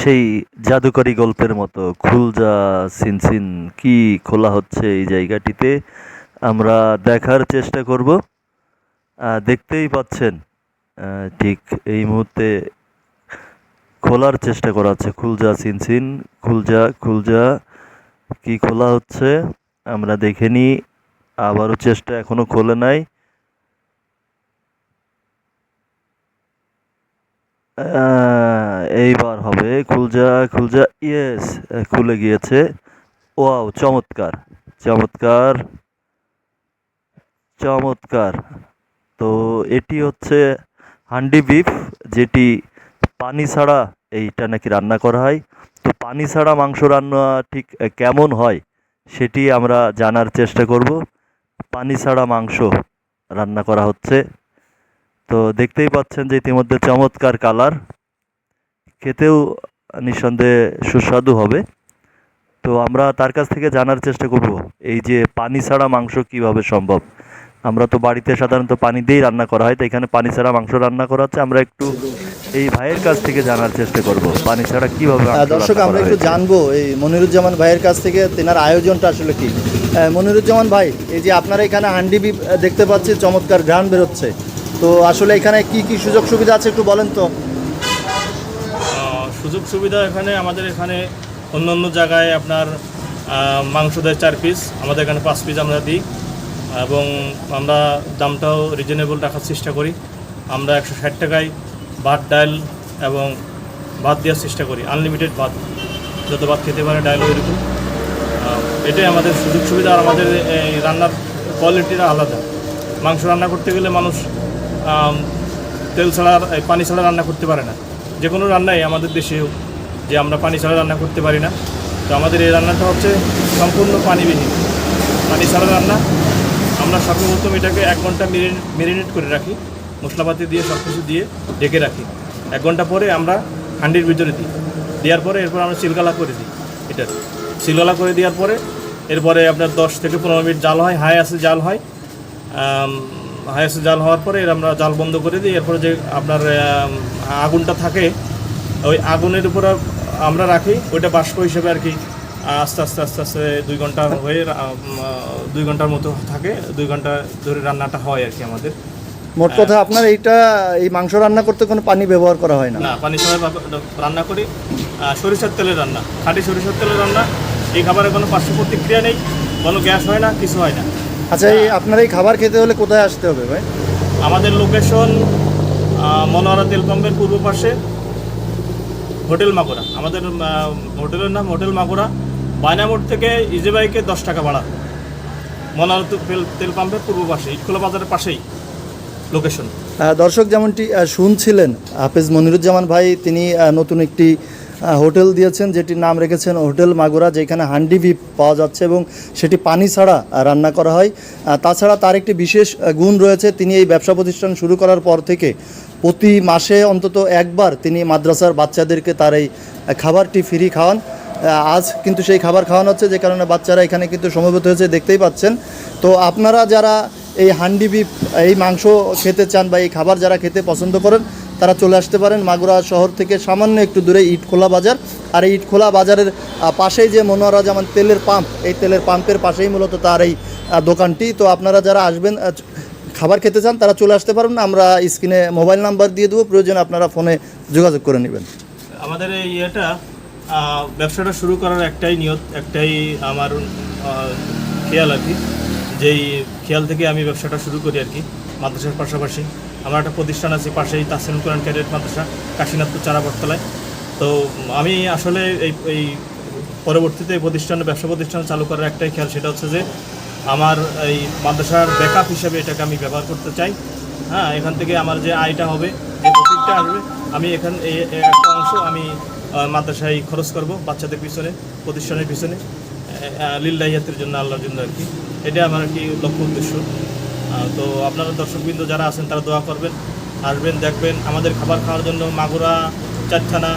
সেই জাদুকরি গল্পের মতো খুলজা সিনসিন কি খোলা হচ্ছে এই জায়গাটিতে, আমরা দেখার চেষ্টা করব। দেখতেই পাচ্ছেন ঠিক এই মুহূর্তে খোলার চেষ্টা করা হচ্ছে খুলজা সিনসিন খুলজা খুলজা কি খোলা হচ্ছে, আমরা দেখে নিই, আবারও চেষ্টা এখনও খোলে নাই। এইবার হবে খুলজা খুলজা ইয়েস খুলে গিয়েছে। ওয়াও চমৎকার চমৎকার চমৎকার। তো এটি হচ্ছে হান্ডি বিফ, যেটি পানি ছাড়া এইটা নাকি রান্না করা হয়। তো পানি ছাড়া মাংস রান্না ঠিক কেমন হয় সেটি আমরা জানার চেষ্টা করব। পানি ছাড়া মাংস রান্না করা হচ্ছে। তো দেখতেই পাচ্ছেন যে ইতিমধ্যে চমৎকার কালার। খেতেও নিঃসন্দেহে সুস্বাদু হবে। তো আমরা তার কাছ থেকে জানার চেষ্টা করব এই যে পানি ছাড়া মাংস কীভাবে সম্ভব? আমরা তো বাড়িতে সাধারণত পানি দিয়েই রান্না করা হয় তো এখানে পানি ছাড়া মাংস রান্না করা হচ্ছে। আমরা একটু এই ভাইয়ের কাছ থেকে জানার চেষ্টা করব পানি ছাড়া কীভাবে দর্শক আমরা একটু জানব এই মনিরুজ্জামান ভাইয়ের কাছ থেকে তেনার আয়োজনটা আসলে কি? মনিরুজ্জামান ভাই এই যে আপনারা এখানে হান্ডি দেখতে পাচ্ছি চমৎকার ঘ্রাণ বেরোচ্ছে। তো আসলে এখানে কি কি সুযোগ সুবিধা আছে একটু বলেন তো? সুযোগ সুবিধা এখানে আমাদের এখানে অন্য অন্য জায়গায় আপনার মাংস দেয় চার পিস আমাদের এখানে পাঁচ পিস আমরা দিই। এবং আমরা দামটাও রিজনেবল রাখার চেষ্টা করি। আমরা একশো ষাট টাকায় ভাত ডাল এবং ভাত দেওয়ার চেষ্টা করি। আনলিমিটেড ভাত। যত ভাত খেতে পারে ডাল আহ, এটাই আমাদের সুযোগ সুবিধা। আর আমাদের এই রান্নার কোয়ালিটিটা আলাদা। মাংস রান্না করতে গেলে মানুষ তেল ছাড়া পানি ছাড়া রান্না করতে পারে না। যে কোনো রান্নাই আমাদের দেশেও যে আমরা পানি ছাড়া রান্না করতে পারি না। তো আমাদের এই রান্নাটা হচ্ছে সম্পূর্ণ পানিবিহীন। পানি ছাড়া রান্না, আমরা সর্বপ্রথম এটাকে এক ঘণ্টা মেরিনেট করে রাখি। মশলাপাতি দিয়ে সব কিছু দিয়ে ঢেকে রাখি। এক ঘণ্টা পরে আমরা হান্ডির ভিতরে দিই। দেওয়ার পরে এরপর আমরা সিলগালা করে দিই এটা। সিলগালা করে দেওয়ার পরে, এরপরে আপনার দশ থেকে পনেরো মিনিট জাল হয়, হাই আছে জাল হয়। হাই জাল হওয়ার পরে এর আমরা জাল বন্ধ করে দিই। এরপরে যে আপনার আগুনটা থাকে ওই আগুনের উপর আমরা রাখি। ওইটা বাষ্প হিসেবে আর কি আস্তে আস্তে আস্তে আস্তে দুই ঘণ্টা হয়ে দুই ঘণ্টার মতো থাকে। দুই ঘণ্টা ধরে রান্নাটা হয় আর কি আমাদের। মোট কথা আপনার এইটা এই মাংস রান্না করতে কোনো পানি ব্যবহার করা হয় না? না পানি ছাড়া রান্না করি। সরিষার তেলের রান্না খাঁটি সরিষার তেলের রান্না। এই খাবারে কোনো পার্শ্ব প্রতিক্রিয়া নেই কোনো গ্যাস হয় না কিছু হয় না। আচ্ছা এই আপনার এই খাবার খেতে হলে কোথায় আসতে হবে ভাই? আমাদের লোকেশন মনোয়ারা তেল পাম্পের পূর্ব পাশে হোটেল মাগুরা। আমাদের হোটেলের নাম হোটেল মাগুরা। বায়নামোড় থেকে ইজি বাইকে দশ টাকা ভাড়া। মনোয়ারা তেল- পাম্পের পূর্ব পাশে ইটখোলা বাজারের পাশেই লোকেশন দর্শক যেমনটি শুনছিলেন হাফেজ মনিরুজ্জামান ভাই তিনি নতুন একটি হোটেল দিয়েছেন, যেটির নাম রেখেছেন হোটেল মাগুরা, যেখানে হান্ডি ভিপ পাওয়া যাচ্ছে এবং সেটি পানি ছাড়া রান্না করা হয়। তাছাড়া তার একটি বিশেষ গুণ রয়েছে, তিনি এই ব্যবসা প্রতিষ্ঠান শুরু করার পর থেকে প্রতি মাসে অন্তত একবার তিনি মাদ্রাসার বাচ্চাদেরকে তার এই খাবারটি ফ্রি খাওয়ান। আজ কিন্তু সেই খাবার খাওয়ানো হচ্ছে, যে কারণে বাচ্চারা এখানে কিন্তু সমবেত হয়েছে, দেখতেই পাচ্ছেন। তো আপনারা যারা এই হান্ডি বিপ এই মাংস খেতে চান বা এই খাবার যারা খেতে পছন্দ করেন তারা চলে আসতে পারেন মাগুরা শহর থেকে সামান্য একটু দূরে ইটখোলা বাজার। আর এই ইটখোলা বাজারের পাশেই যে মনোয়ারা যেমন তেলের পাম্প, এই তেলের পাম্পের পাশেই মূলত তার এই দোকানটি। তো আপনারা যারা আসবেন খাবার খেতে চান, তারা চলে আসতে পারবেন আমরা স্ক্রিনে মোবাইল নাম্বার দিয়ে দেবো। প্রয়োজনে আপনারা ফোনে যোগাযোগ করে নেবেন। আমাদের এই ইয়েটা ব্যবসাটা শুরু করার একটাই নিয়ত, একটাই আমার খেয়াল আর কি। যেই খেয়াল থেকে আমি ব্যবসাটা শুরু করি আর কি, মাদ্রাসার পাশাপাশি। আমার একটা প্রতিষ্ঠান আছে, পাশেই তাসিনুল কোরআন ক্যাডেট মাদ্রাসা, কাশীনাথপুর চারা বটতলায়। তো আমি আসলে এই এই পরবর্তীতে এই প্রতিষ্ঠান, ব্যবসা প্রতিষ্ঠান চালু করার একটাই খেয়াল, সেটা হচ্ছে যে আমার এই মাদ্রাসার ব্যাকআপ হিসেবে এটাকে আমি ব্যবহার করতে চাই। হ্যাঁ এখান থেকে আমার যে আয়টা হবে আসবে, আমি এখান একটা অংশ আমি মাদ্রাসায় খরচ করব বাচ্চাদের পিছনে, প্রতিষ্ঠানের পিছনে লিল্লাহিয়াতের জন্য, আল্লাহর জন্য আর কি। এটা আমার আর কি লক্ষ্য উদ্দেশ্য। তো আপনারা দর্শকবৃন্দ যারা আছেন, তারা দোয়া করবেন, আসবেন, দেখবেন। আমাদের খাবার খাওয়ার জন্য মাগুরা চারখানা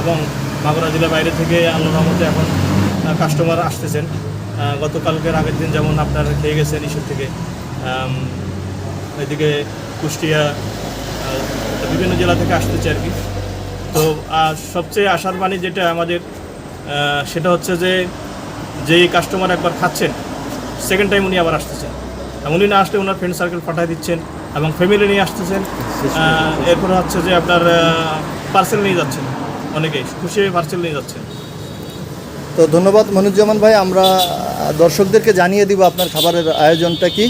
এবং মাগুরা জেলার বাইরে থেকে আল্লাহ রহমতে এখন কাস্টমার আসতেছেন। গতকালকের আগের দিন যেমন আপনারা খেয়ে গেছেন ইস্যু থেকে এদিকে কুষ্টিয়া বিভিন্ন জেলা থেকে আসতেছে আর কি। তো সবচেয়ে আশার বাণী যেটা আমাদের সেটা হচ্ছে যে, যেই কাস্টমার একবার খাচ্ছেন সেকেন্ড টাইম উনি আবার আসতেছেন। উনি না আসলে ওনার ফ্রেন্ড সার্কেল পাঠিয়ে দিচ্ছেন এবং ফ্যামিলি নিয়ে আসতেছেন। এরপর হচ্ছে যে আপনার পার্সেল নিয়ে যাচ্ছেন অনেকেই। খুশি হয়ে পার্সেল নিয়ে যাচ্ছেন। তো ধন্যবাদ মনুজ্জামান ভাই, আমরা দর্শকদেরকে জানিয়ে দিব আপনার খাবারের আয়োজনটা কি।